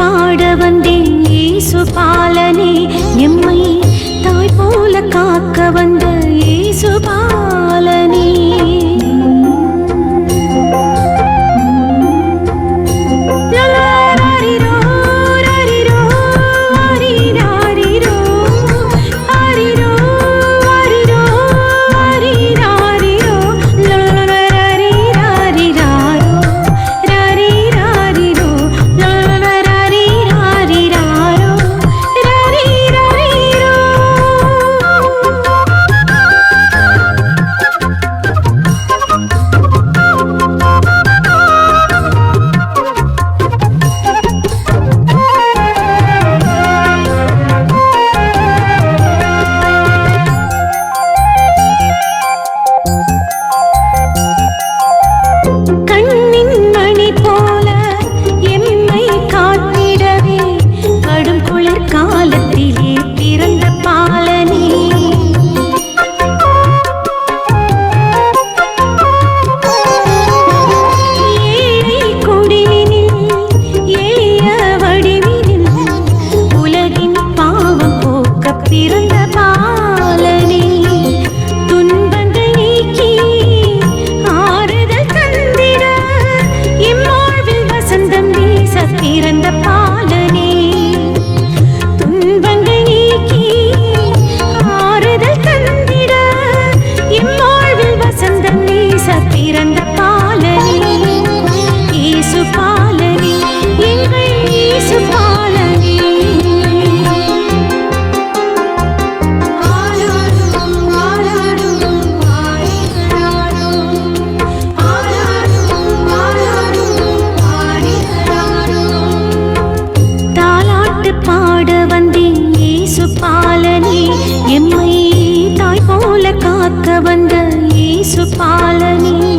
பாட வந்தேன் இயேசு பாலனே. எம்மை தாய் போல காக்க வந்த இயேசு பால காக்க வந்த இயேசு பாலனே.